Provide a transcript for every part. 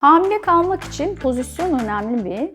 Hamile kalmak için pozisyon önemli bir.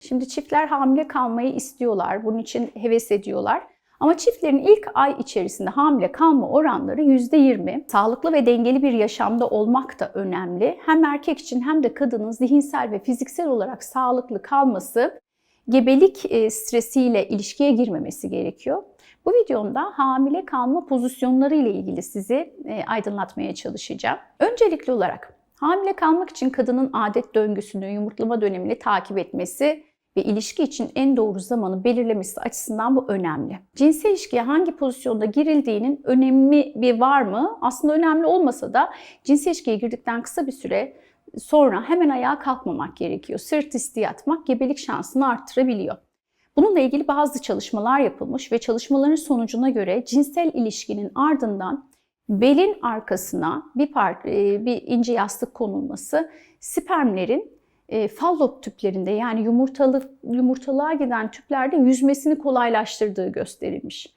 Şimdi çiftler hamile kalmayı istiyorlar. Bunun için heves ediyorlar. Ama çiftlerin ilk ay içerisinde hamile kalma oranları %20. Sağlıklı ve dengeli bir yaşamda olmak da önemli. Hem erkek için hem de kadının zihinsel ve fiziksel olarak sağlıklı kalması gebelik e, stresiyle ilişkiye girmemesi gerekiyor. Bu videomda hamile kalma pozisyonları ile ilgili sizi e, aydınlatmaya çalışacağım. Öncelikli olarak hamile kalmak için kadının adet döngüsünü, yumurtlama dönemini takip etmesi ve ilişki için en doğru zamanı belirlemesi açısından bu önemli. Cinsel ilişkiye hangi pozisyonda girildiğinin önemli bir var mı? Aslında önemli olmasa da cinsel ilişkiye girdikten kısa bir süre sonra hemen ayağa kalkmamak gerekiyor. Sırt üstü yatmak gebelik şansını arttırabiliyor. Bununla ilgili bazı çalışmalar yapılmış ve çalışmaların sonucuna göre cinsel ilişkinin ardından belin arkasına bir, part, bir ince yastık konulması spermlerin e, fallop tüplerinde yani yumurtalı, yumurtalığa giden tüplerde yüzmesini kolaylaştırdığı gösterilmiş.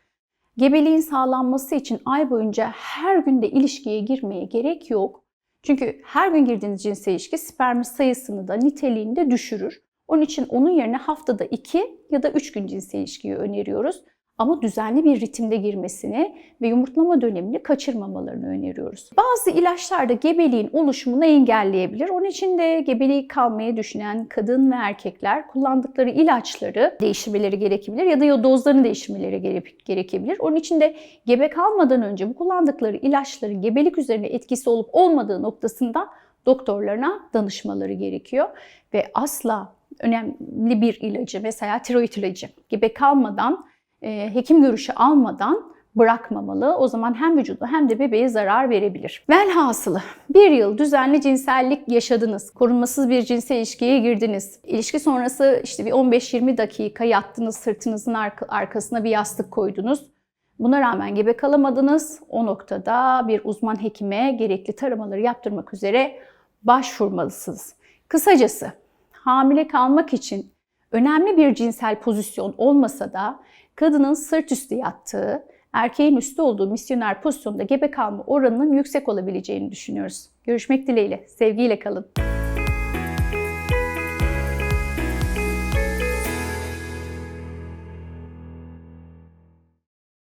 Gebeliğin sağlanması için ay boyunca her günde ilişkiye girmeye gerek yok. Çünkü her gün girdiğiniz cinsel ilişki sperm sayısını da niteliğini de düşürür. Onun için onun yerine haftada 2 ya da 3 gün cinsel ilişkiyi öneriyoruz. Ama düzenli bir ritimde girmesini ve yumurtlama dönemini kaçırmamalarını öneriyoruz. Bazı ilaçlar da gebeliğin oluşumunu engelleyebilir. Onun için de gebeliği kalmayı düşünen kadın ve erkekler kullandıkları ilaçları değiştirmeleri gerekebilir ya da dozlarını değiştirmeleri gerekebilir. Onun için de gebe kalmadan önce bu kullandıkları ilaçların gebelik üzerine etkisi olup olmadığı noktasında doktorlarına danışmaları gerekiyor. Ve asla önemli bir ilacı mesela tiroid ilacı gebe kalmadan e, hekim görüşü almadan bırakmamalı. O zaman hem vücuda hem de bebeğe zarar verebilir. Velhasılı bir yıl düzenli cinsellik yaşadınız. Korunmasız bir cinsel ilişkiye girdiniz. İlişki sonrası işte bir 15-20 dakika yattınız, sırtınızın arkasına bir yastık koydunuz. Buna rağmen gebe kalamadınız. O noktada bir uzman hekime gerekli taramaları yaptırmak üzere başvurmalısınız. Kısacası hamile kalmak için önemli bir cinsel pozisyon olmasa da kadının sırt üstü yattığı, erkeğin üstü olduğu misyoner pozisyonda gebe kalma oranının yüksek olabileceğini düşünüyoruz. Görüşmek dileğiyle, sevgiyle kalın.